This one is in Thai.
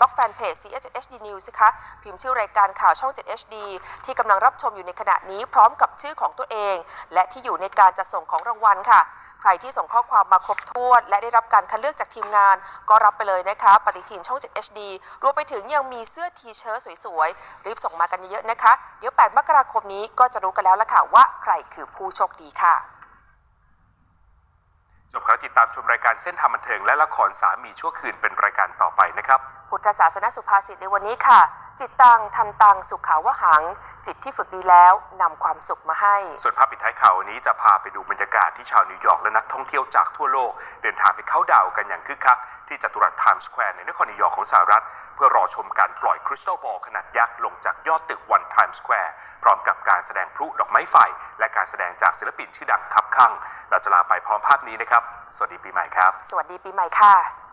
บ็อกแฟนเพจ CS7HD News นะคะพิมพ์ชื่อรายการข่าวช่อง 7HD ที่กำลังรับชมอยู่ในขณะนี้พร้อมกับชื่อของตัวเอง และที่อยู่ในการจัดส่งของรางวัลค่ะ ใครที่ส่งข้อความมาครบถ้วน และได้รับการคัดเลือกจากทีมงาน ก็รับไปเลยนะคะ ปฏิทินช่อง 7HD รวมไปถึงยังมีเสื้อทีเชิ้ตสวยๆ รีบส่งมากันเยอะๆนะคะ เดี๋ยว 8 มกราคมนี้ก็จะรู้กันแล้วละค่ะว่าใครคือผู้โชคดีค่ะจบครับติดตามชมรายการเส้นทางบันเทิงและละครสามีชั่วคืนเป็นรายการต่อไปนะครับ พุทธศาสนสุภาษิตในวันนี้ค่ะ จิตตังทันตังสุขาวหัง จิตที่ฝึกดีแล้วนำความสุขมาให้ ส่วนภาพปิดท้ายข่าววันนี้จะพาไปดูบรรยากาศที่ชาวนิวยอร์กและนักท่องเที่ยวจากทั่วโลก เดินทางไปเข้าดาวน์กันอย่างคึกคัก ที่จัตุรัสไทม์สแควร์ในนครนิวยอร์กของสหรัฐ เพื่อรอชมการปล่อยคริสตัลบอลขนาดยักษ์ลงจากยอดตึกวันไทม์สแควร์พร้อมกับการแสดงพลุดอกไม้ไฟและการแสดงจากศิลปินชื่อดังคับข้างเราจะลาไปพร้อมภาพนี้นะครับ สวัสดีปีใหม่ครับ สวัสดีปีใหม่ค่ะ